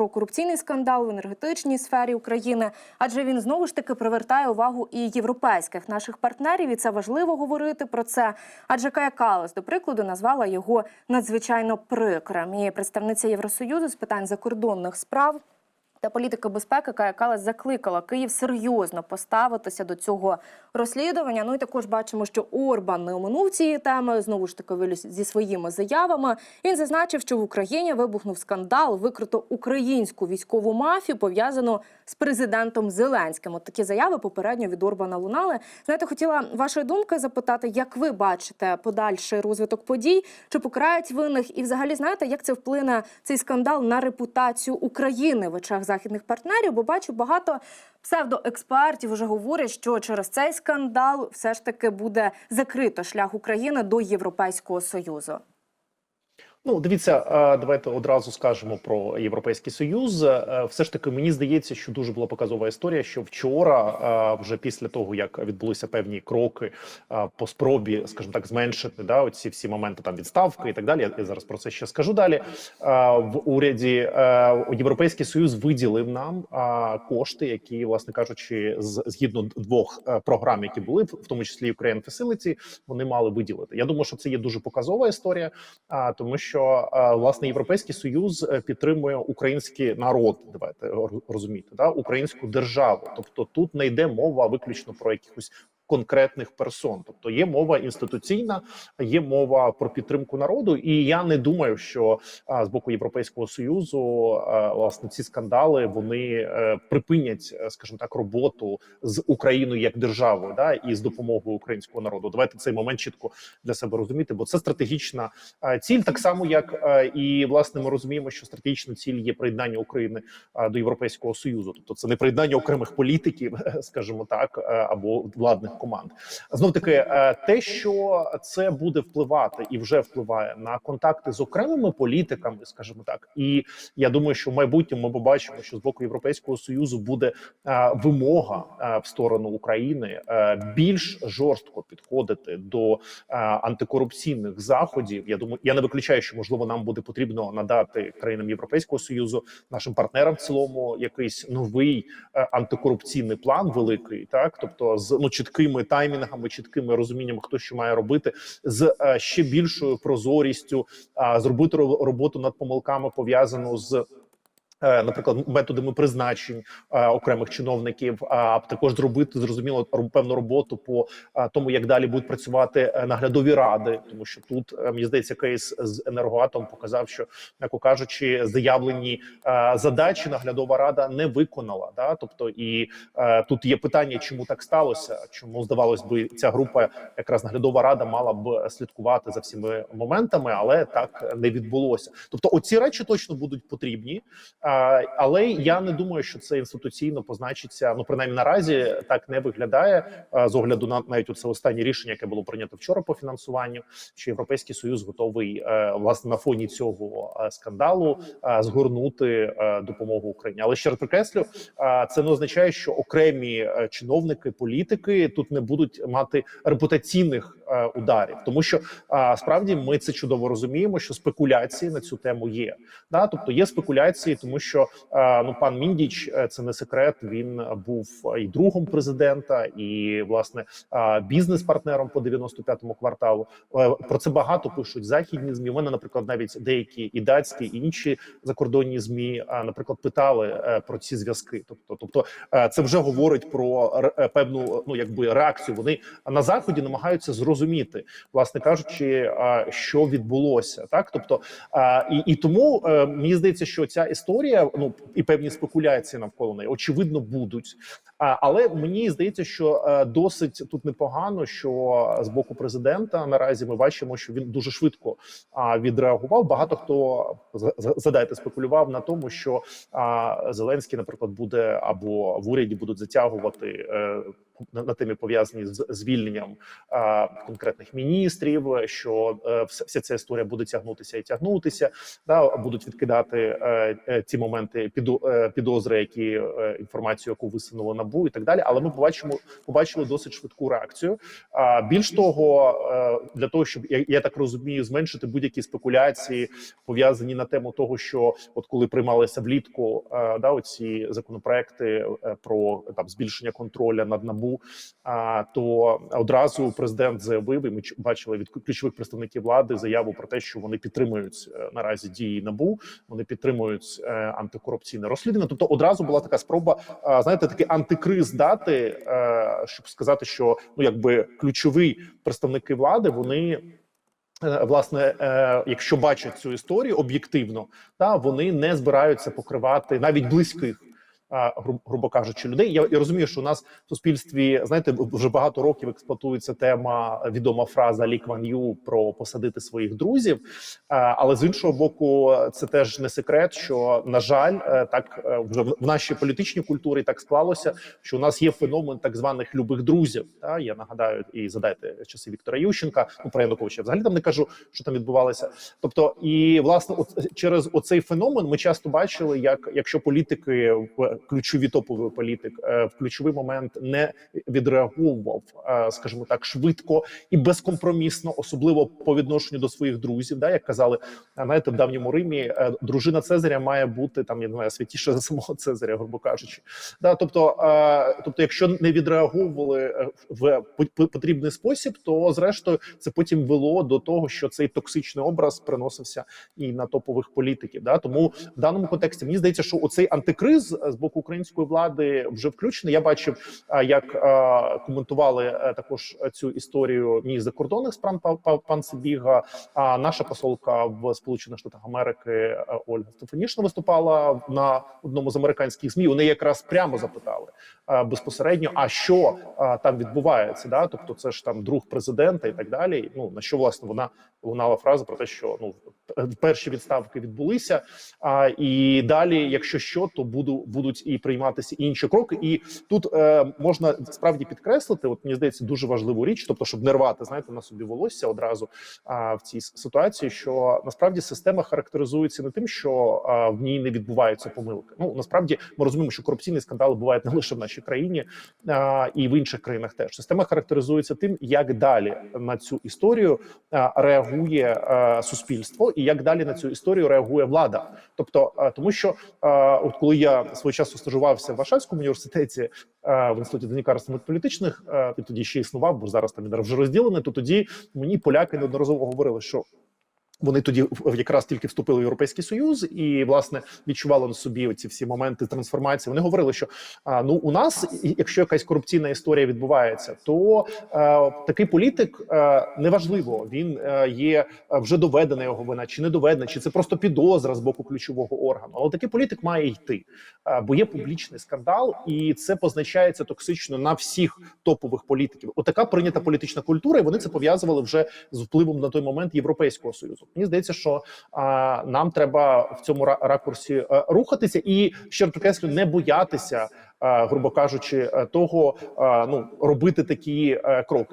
про корупційний скандал в енергетичній сфері України, адже він знову ж таки привертає увагу і європейських наших партнерів. І це важливо говорити про це. Адже Кая Калас, до прикладу, назвала його надзвичайно прикрим. І представниця Євросоюзу з питань закордонних справ. Та політика безпеки Калас закликала Київ серйозно поставитися до цього розслідування. Ну і також бачимо, що Орбан не оминув цієї теми. Знову ж таки виліз зі своїми заявами. Він зазначив, що в Україні вибухнув скандал, викрито українську військову мафію, пов'язану з президентом Зеленським. От такі заяви попередньо від Орбана лунали. Знаєте, хотіла вашої думки запитати, як ви бачите подальший розвиток подій, чи покарають винних, і взагалі знаєте, як це вплине цей скандал на репутацію України в очах західних партнерів? Бо бачу багато псевдоекспертів вже говорять, що через цей скандал все ж таки буде закрито шлях України до Європейського союзу. Ну, дивіться, давайте одразу скажемо про європейський союз. Е, Все ж таки, мені здається, що дуже була показова історія. Що вчора, вже після того як відбулися певні кроки по спробі, скажімо так, зменшити да оці всі моменти там відставки і так далі. Я- зараз про це ще скажу далі. В уряді е, європейський союз виділив нам кошти, які, власне кажучи, згідно двох е, програм, які були, в тому числі Ukraine Facility, вони мали виділити. Я думаю, що це є дуже показова історія. Тому, що е, власне європейський союз е, підтримує український народ. Давайте розуміти, да українську державу. Тобто тут не йде мова виключно про якихось. Конкретних персон, тобто є мова інституційна, є мова про підтримку народу, і я не думаю, що з боку Європейського союзу власне ці скандали вони е, припинять, е, скажімо так, роботу з Україною як державою, да і з допомогою українського народу. Давайте цей момент чітко для себе розуміти, бо це стратегічна е, ціль, так само як і власне ми розуміємо, що стратегічна ціль є приєднання України до Європейського союзу, тобто це не приєднання окремих політиків, скажімо так, або владних команд. Знов таки, е, те, що це буде впливати і вже впливає на контакти з окремими політиками, скажімо так, і я думаю, що в майбутньому ми побачимо, що з боку Європейського союзу буде е, вимога е, в сторону України більш жорстко підходити до антикорупційних заходів. Я думаю, я не виключаю, що можливо нам буде потрібно надати країнам Європейського союзу, нашим партнерам в цілому, якийсь новий антикорупційний план великий, так тобто з ну чіткими таймінгами, чіткими розумінням, хто що має робити, з е, ще більшою прозорістю, зробити роботу над помилками пов'язану з. Е, Наприклад, методами призначень е, окремих чиновників, а також зробити зрозуміло певну роботу по е, тому, як далі будуть працювати наглядові ради, тому що тут мені здається, кейс з енергоатом показав, що м'яко кажучи, заявлені задачі наглядова рада не виконала. Да, тобто, і тут є питання, чому так сталося, чому здавалось би, ця група, якраз наглядова рада, мала б слідкувати за всіми моментами, але так не відбулося. Тобто, оці речі точно будуть потрібні. Але я не думаю, що це інституційно позначиться. Ну принаймні наразі так не виглядає з огляду на навіть це останнє рішення, яке було прийнято вчора по фінансуванню. Що європейський союз готовий е, власне на фоні цього е, скандалу е, згорнути допомогу Україні. Але ще раз підкреслю, е, це не означає, що окремі чиновники, політики тут не будуть мати репутаційних ударів, тому що справді ми це чудово розуміємо, що спекуляції на цю тему є. Да, тобто є спекуляції, тому що е, ну пан Міндіч е, це не секрет. Він був і другом президента, і власне е, бізнес-партнером по 95-му кварталу. Про це багато пишуть західні змі. У мене, наприклад, навіть деякі і датські, і інші закордонні змі, наприклад, питали про ці зв'язки. Тобто, тобто, це вже говорить про певну ну якби реакцію. Вони на заході намагаються зрозуміти, власне кажучи, що відбулося, так тобто, і, і тому мені здається, що ця історія, ну і певні спекуляції навколо неї, очевидно, будуть. Але мені здається, що е, досить тут непогано, що з боку президента наразі ми бачимо, що він дуже швидко відреагував. Багато хто з- з- задайте спекулював на тому, що Зеленський, наприклад, буде або в уряді будуть затягувати. Е, на, темі пов'язані з звільненням а, конкретних міністрів, що е, вся, ця історія буде тягнутися і тягнутися. Да, будуть відкидати е, е, ті моменти підо, е, підозри, які е, інформацію, яку висунуло набу, і так далі. Але ми побачимо, побачили досить швидку реакцію. А більш того, е, для того, щоб я, я так розумію, зменшити будь-які спекуляції пов'язані на тему того, що от коли приймалися влітку е, да, оці законопроекти е, про там збільшення контроля над набу, а то одразу президент заявив, і ми бачили від ключових представників влади заяву про те, що вони підтримують е, наразі дії набу, вони підтримують е, антикорупційне розслідування. Тобто, одразу була така спроба, е, знаєте, такий антикриз дати, щоб сказати, що ну якби ключові представники влади вони. Власне, якщо бачать цю історію об'єктивно, та вони не збираються покривати навіть близьких, грубо кажучи, людей. Я, я розумію, що у нас в суспільстві знаєте вже багато років експлуатується тема відома фраза Лі Кван Ю про посадити своїх друзів. Але з іншого боку, це теж не секрет, що на жаль, е, так е, вже в нашій політичній культурі так склалося, що у нас є феномен так званих любих друзів. Та я нагадаю і задайте часи Віктора Ющенка. Ну про Януковича взагалі там не кажу, що там відбувалося. Тобто, і власне, от через оцей феномен ми часто бачили, як якщо політики в ключові топовий політик е, в ключовий момент не відреагував, е, скажімо так, швидко і безкомпромісно, особливо по відношенню до своїх друзів, да як казали, знаєте, в давньому Римі е, дружина Цезаря має бути там, я не знаю, святіша за самого Цезаря, грубо кажучи. Да, тобто, тобто, якщо не відреагували в по- по- потрібний спосіб, то зрештою це потім вело до того, що цей токсичний образ приносився і на топових політиків. Да, тому в даному контексті мені здається, що оцей антикриз з боку української влади вже включений. Я бачив, е, як е, коментували е, також цю історію міністр закордонних справ па- па- пан Сибіга. А наша посолка в Сполучених Штатах Америки Ольга Стефанішна виступала на одному з американських змі. Вони якраз прямо запитали безпосередньо, а що там відбувається? Да, тобто, це ж там друг президента і так далі. Ну на що власне вона лунала фраза про те, що ну перші відставки відбулися. А і далі, якщо що, то буду будуть і прийматися інші кроки. І тут е, можна справді підкреслити, от мені здається, дуже важливу річ, тобто, щоб не рвати, знаєте, на собі волосся одразу а, в цій ситуації, що насправді система характеризується не тим, що а, в ній не відбуваються помилки. Ну насправді ми розуміємо, що корупційні скандали бувають не лише в нашій країні а, і в інших країнах. Теж система характеризується тим, як далі на цю історію а, реагує а, суспільство, і як далі на цю історію реагує влада. Тобто, а, тому що а, от коли я свого часу стажувався в Варшавському університеті а, в інституті Денікарства політичних, а, тоді ще існував, бо зараз там він вже розділений. То тоді мені поляки неодноразово говорили, що вони тоді якраз тільки вступили в європейський союз і власне відчували на собі ці всі моменти трансформації. Вони говорили, що а, ну у нас, якщо якась корупційна історія відбувається, то е, такий політик е, неважливо, він е, є вже доведена його вина, чи не доведена, чи це просто підозра з боку ключового органу. Але такий політик має йти, е, бо є публічний скандал, і це позначається токсично на всіх топових політиків. Отака прийнята політична культура, і вони це пов'язували вже з впливом на той момент Європейського союзу. Мені здається, що а, нам треба в цьому ракурсі а, рухатися і ще раз підкреслю, не боятися. Грубо кажучи, е, того ну робити такі е, кроки,